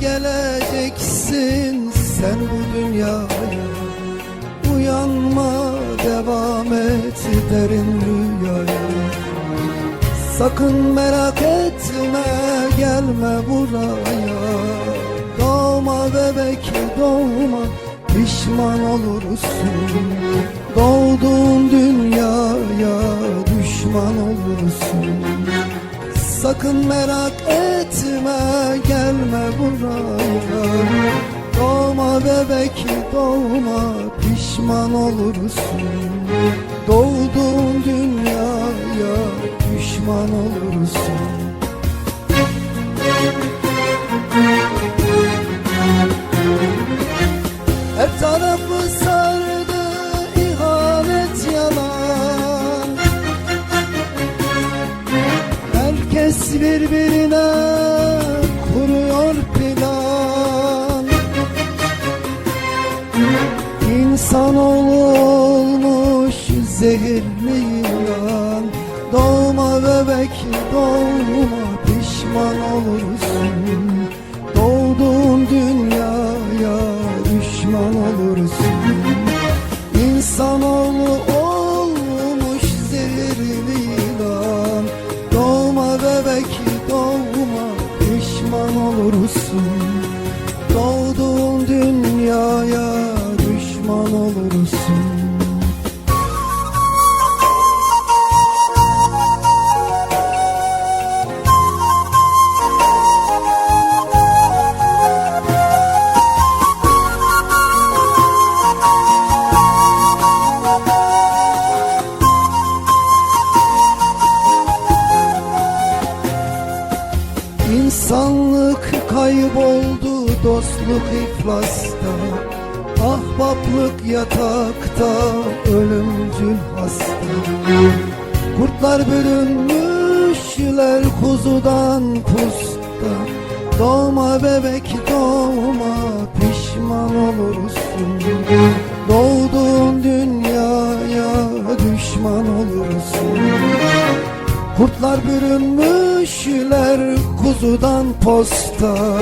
geleceksin sen bu dünyaya. Uyanma devam et derin rüyaya Sakın merak etme gelme buraya. Doğma bebek doğma pişman olursun. Doğduğun dünyaya düşman olursun Sakın merak etme gelme buraya. Doğma bebek doğma pişman olursun. Doğduğun dünyaya düşman olursun. Her Herkes birbirine kuruyor plan İnsanoğlu olmuş zehirli yılan. Doğma bebek doğma pişman olursun. Doğduğun dünyaya düşman olursun olursun Doğduğun dünyaya düşman olursun İnsanlık kayboldu dostluk iflasta Ahbaplık yatakta ölümcül hasta Kurtlar bölünmüşler kuzudan pusta. Doğma bebek doğma pişman olursun. Doğduğun dünyaya düşman olursun. Kurtlar bürünmüşler kuzudan posta